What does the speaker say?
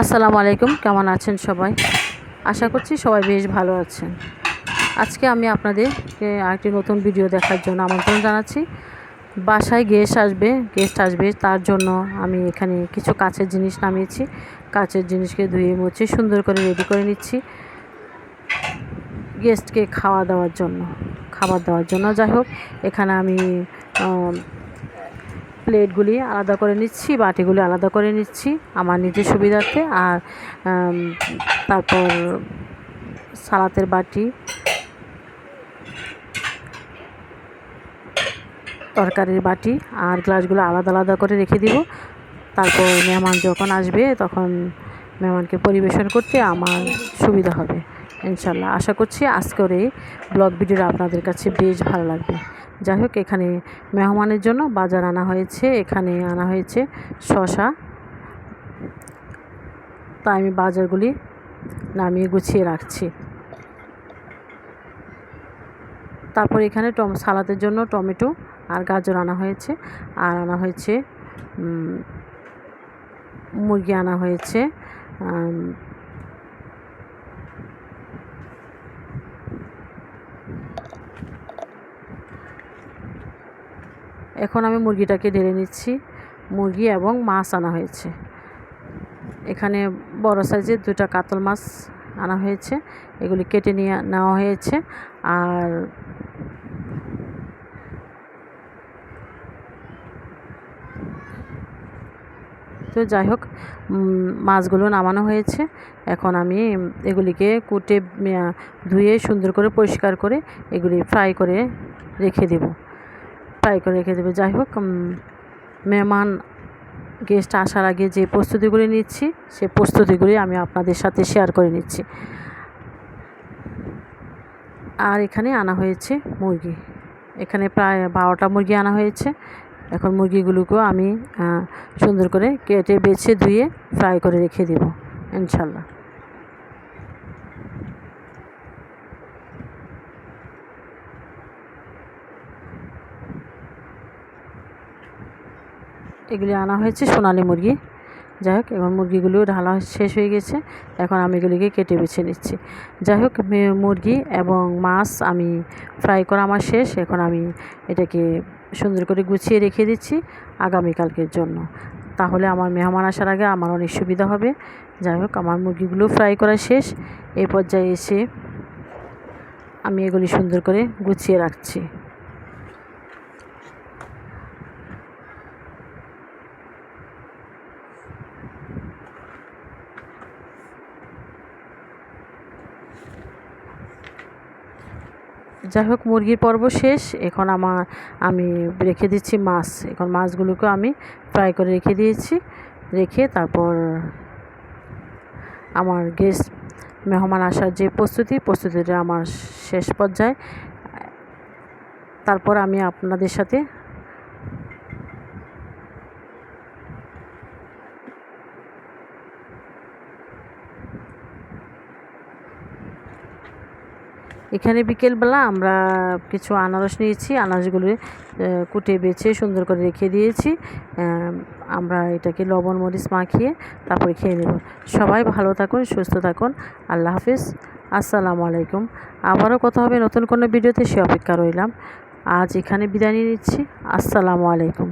আসসালামু আলাইকুম, কেমন আছেন সবাই? আশা করছি সবাই বেশ ভালো আছেন। আজকে আমি আপনাদেরকে আরেকটি নতুন ভিডিও দেখার জন্য আমন্ত্রণ জানাচ্ছি। বাসায় গেস্ট আসবে গেস্ট আসবে, তার জন্য আমি এখানে কিছু কাছের জিনিস নামিয়েছি। কাছের জিনিসকে ধুয়ে মুছে সুন্দর করে রেডি করে নিচ্ছি। গেস্টকে খাওয়া দেওয়ার জন্য, খাবার দেওয়ার জন্য। যাই হোক, এখানে আমি প্লেটগুলি আলাদা করে নিচ্ছি, বাটিগুলি আলাদা করে নিচ্ছি, আমার নিজের সুবিধার্থে। আর তারপর সালাতের বাটি, তরকারির বাটি আর গ্লাসগুলো আলাদা আলাদা করে রেখে দিব। তারপর মেহমান যখন আসবে, তখন মেহমানকে পরিবেশন করতে আমার সুবিধা হবে। ইনশাল্লাহ আশা করছি আজকের এই ব্লগ ভিডিওটা আপনাদের কাছে বেশ ভালো লাগবে। যাই হোক, এখানে মেহমানের জন্য বাজার আনা হয়েছে। এখানে আনা হয়েছে শশা। তাই আমি বাজারগুলি নামিয়ে গুছিয়ে রাখছি। তারপর এখানে টম, সালাদের জন্য টমেটো আর গাজর আনা হয়েছে। আর আনা হয়েছে মুরগি আনা হয়েছে এখন আমি মুরগিটাকে ঢেলে নিচ্ছি। মুরগি এবং মাছ আনা হয়েছে। এখানে বড় সাইজের দুটা কাতল মাছ আনা হয়েছে। এগুলি কেটে নিয়ে নেওয়া হয়েছে। আর তো যাই হোক মাছগুলো নামানো হয়েছে। এখন আমি এগুলিকে কুটে ধুয়ে সুন্দর করে পরিষ্কার করে এগুলি ফ্রাই করে রেখে দেবো। ফ্রাই করে রেখে দেবে। যাই হোক মেহমান গেস্ট আসার আগে যে প্রস্তুতিগুলি নিচ্ছি, সে প্রস্তুতিগুলি আমি আপনাদের সাথে শেয়ার করে নিচ্ছি। আর এখানে আনা হয়েছে মুরগি। এখানে প্রায় বারোটা মুরগি আনা হয়েছে। এখন মুরগিগুলোকেও আমি সুন্দর করে কেটে বেছে ধুয়ে ফ্রাই করে রেখে দেব, ইনশাল্লাহ। এগুলি আনা হয়েছে সোনালি মুরগি। যাই হোক এখন মুরগিগুলো ঢালা শেষ হয়ে গেছে। এখন আমি এগুলিকে কেটে বেছে নিচ্ছি। যাই হোক মুরগি এবং মাছ আমি ফ্রাই করা আমার শেষ। এখন আমি এটাকে সুন্দর করে গুছিয়ে রেখে দিচ্ছি আগামীকালকের জন্য। তাহলে আমার মেহমান আসার আগে আমার অনেক সুবিধা হবে। যাই হোক, আমার মুরগিগুলো ফ্রাই করা শেষ। এই পর্যায়ে এসে আমি এগুলি সুন্দর করে গুছিয়ে রাখছি। যাই হোক, মুরগির পর্ব শেষ। এখন আমার, আমি রেখে দিচ্ছি মাছ। এখন মাছগুলোকে আমি ফ্রাই করে রেখে দিয়েছি। রেখে তারপর আমার গেস্ট মেহমান আসার যে প্রস্তুতি, প্রস্তুতিটা আমার শেষ পর্যায়ে। তারপর আমি আপনাদের সাথে এখানে বিকেলবেলা আমরা কিছু আনারস নিয়েছি, আনারসগুলো কুটে বেছে সুন্দর করে রেখে দিয়েছি। আমরা এটাকে লবণ, মরিচ মাখিয়ে তারপরে খেয়ে নেব। সবাই ভালো থাকুন, সুস্থ থাকুন। আল্লাহ হাফিজ। আসসালামু আলাইকুম। আবারও কথা হবে নতুন কোনো ভিডিওতে, সে অপেক্ষা রইলাম। আজ এখানে বিদায় নিয়ে নিচ্ছি। আসসালামু আলাইকুম।